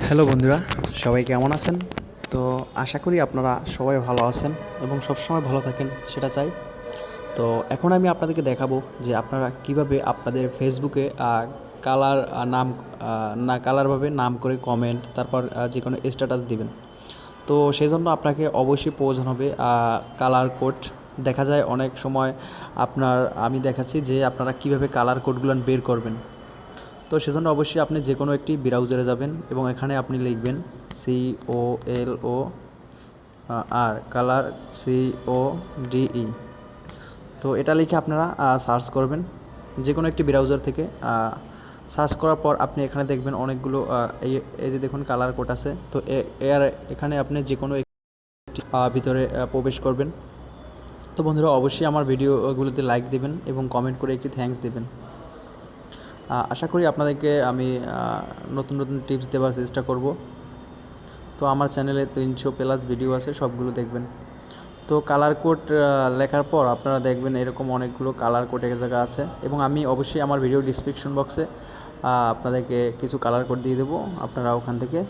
Hello বন্ধুরা, সবাই কেমন আছেন? তো আশা করি আপনারা সবাই ভালো আছেন এবং সবসময় ভালো থাকেন, সেটা চাই। তো এখন আমি আপনাদেরকে দেখাবো যে আপনারা কীভাবে আপনাদের ফেসবুকে কালার নাম না কালারভাবে নাম করে কমেন্ট তারপর যে কোনো স্ট্যাটাস দিবেন। তো সেই জন্য আপনাকে অবশ্যই প্রয়োজন হবে কালার কোড দেখা যায় অনেক সময় আপনার, আমি দেখাচ্ছি যে আপনারা কীভাবে কালার কোডগুলো বের করবেন। তো সেজন্য অবশ্যই আপনি যে কোনো একটি ব্রাউজারে যাবেন এবং এখানে আপনি লিখবেন C O L O R colour C O D E তো এটা লিখে আপনারা সার্চ করবেন। যে কোনো একটি ব্রাউজার থেকে সার্চ করার পর আপনি এখানে দেখবেন অনেকগুলো এই যে দেখুন কালার কোড আছে। তো এর এখানে আপনি যে কোনো একটি ভিতরে প্রবেশ করবেন। তো বন্ধুরা, অবশ্যই আমার ভিডিওগুলোতে লাইক দেবেন এবং কমেন্ট করে একটি থ্যাঙ্কস দেবেন। আশা করি আপনাদেরকে আমি নতুন নতুন টিপস দেওয়ার চেষ্টা করব। তো আমার চ্যানেলে তিনশো প্লাস ভিডিও আছে, সবগুলো দেখবেন। তো কালার কোড লেখার পর আপনারা দেখবেন এরকম অনেকগুলো কালার কোড এক জায়গা আছে এবং আমি অবশ্যই আমার ভিডিও ডিসক্রিপশন বক্সে আপনাদেরকে কিছু কালার কোড দিয়ে দেবো। আপনারা ওখান থেকে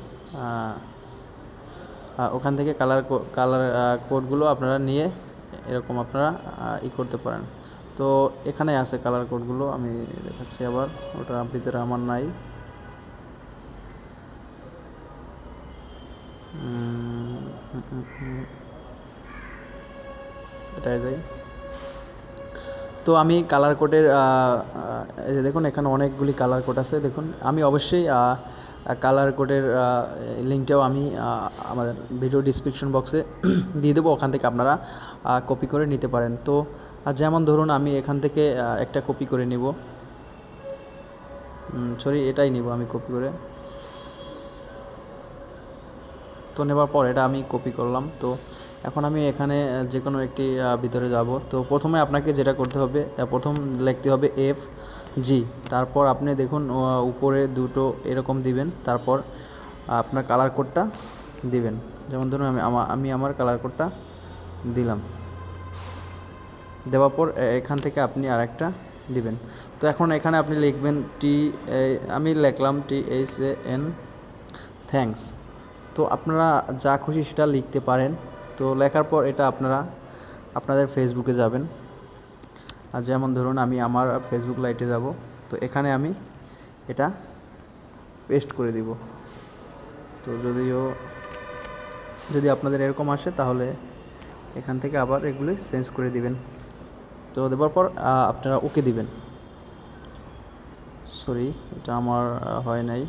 ওখান থেকে কালার কালার কোডগুলো আপনারা নিয়ে এরকম আপনারা ই করতে পারেন। তো এখানে আছে কালার কোডগুলো আমি দেখাচ্ছি আবার। ওটা ভিতরে আমার নাই। এটাই যাই। তো আমি কালার কোডের এই যে দেখুন, এখানে অনেকগুলি কালার কোড আছে। দেখুন, আমি অবশ্যই কালার কোডের লিঙ্কটাও আমি আমাদের ভিডিও ডিসক্রিপশন বক্সে দিয়ে দেবো। ওখান থেকে আপনারা কপি করে নিতে পারেন। তো আহ, যেমন ধরুন আমি এখান থেকে একটা কপি করে নিব। সরি এটাই নিব আমি কপি করে। তো নেবার পর এটা আমি কপি করলাম। তো এখন আমি এখানে যে কোনো একটি ভিতরে যাব। তো প্রথমে আপনাকে যেটা করতে হবে প্রথম লিখতে হবে এফ জি তারপর আপনি দেখুন উপরে দুটো এরকম দিবেন। তারপর আপনার কালার কোডটা দিবেন। যেমন ধরুন আমি আমি আমার কালার কোডটা দিলাম। দেওয়ার পর এখান থেকে আপনি আরেকটা দিবেন। তো এখন এখানে আপনি লিখবেন টি আমি লিখলাম T H A N, thanks. তো আপনারা যা খুশি সেটা লিখতে পারেন। তো লেখার পর এটা আপনারা আপনাদের ফেসবুকে যাবেন। আর যেমন ধরুন, আমি আমার ফেসবুক লাইটে যাব। তো এখানে আমি এটা পেস্ট করে দিব। তো যদিও, যদি আপনাদের এরকম আসে, তাহলে এখান থেকে আবার এগুলি চেঞ্জ করে দিবেন। তো দেওয়ার পর আপনারা ওকে দিবেন। সরি এটা আমার হয় নাই।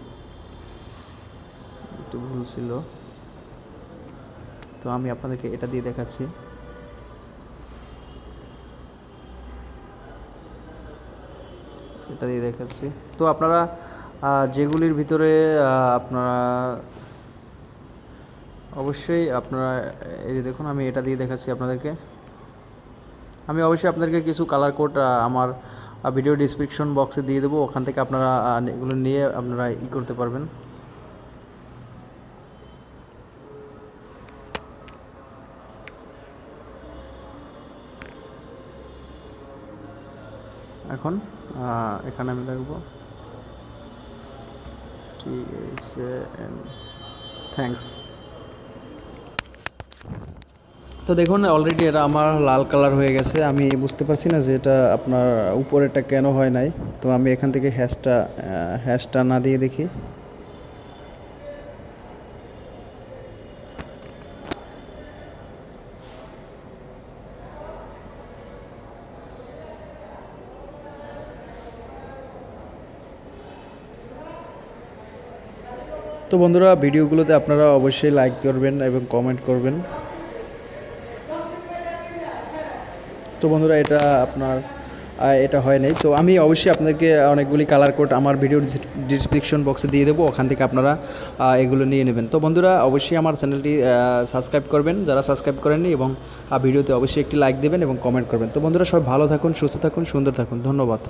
একটু ভুল ছিল। তো আমি আপনাদেরকে এটা দিয়ে দেখাচ্ছি। এটা দিয়ে দেখাচ্ছি। তো আপনারা যেগুলির ভিতরে আপনারা অবশ্যই আপনারা, এই যে দেখুন, আমি এটা দিয়ে দেখাচ্ছি আপনাদেরকে। আমি অবশ্যই আপনাদেরকে কিছু কালার কোড আমার ভিডিও ডিসক্রিপশন বক্সে দিয়ে দেবো। ওখান থেকে আপনারা এগুলো নিয়ে আপনারা ই করতে পারবেন। এখন এখানে আমি লিখব ঠিক আছে এন থ্যাঙ্কস তো দেখুন অলরেডি এটা আমার লাল কালার হয়ে গেছে। আমি বুঝতে পারছি না যে এটা আপনার উপরেরটা কেন হয় নাই। তো আমি এখান থেকে হ্যাশটা হ্যাশটা না দিয়ে দেখি। তো বন্ধুরা, ভিডিওগুলোতে আপনারা অবশ্যই লাইক করবেন এবং কমেন্ট করবেন। তো বন্ধুরা, এটা আপনার এটা হয় নাই। তো আমি অবশ্যই আপনাদেরকে অনেকগুলি কালার কোড আমার ভিডিও ডিসক্রিপশন বক্সে দিয়ে দেবো। ওখান থেকে আপনারা এগুলো নিয়ে নেবেন। তো বন্ধুরা, অবশ্যই আমার চ্যানেলটি সাবস্ক্রাইব করবেন। যারা সাবস্ক্রাইব করেননি এবং ভিডিওতে অবশ্যই একটি লাইক দেবেন এবং কমেন্ট করবেন। তো বন্ধুরা, সবাই ভালো থাকুন, সুস্থ থাকুন, সুন্দর থাকুন। ধন্যবাদ।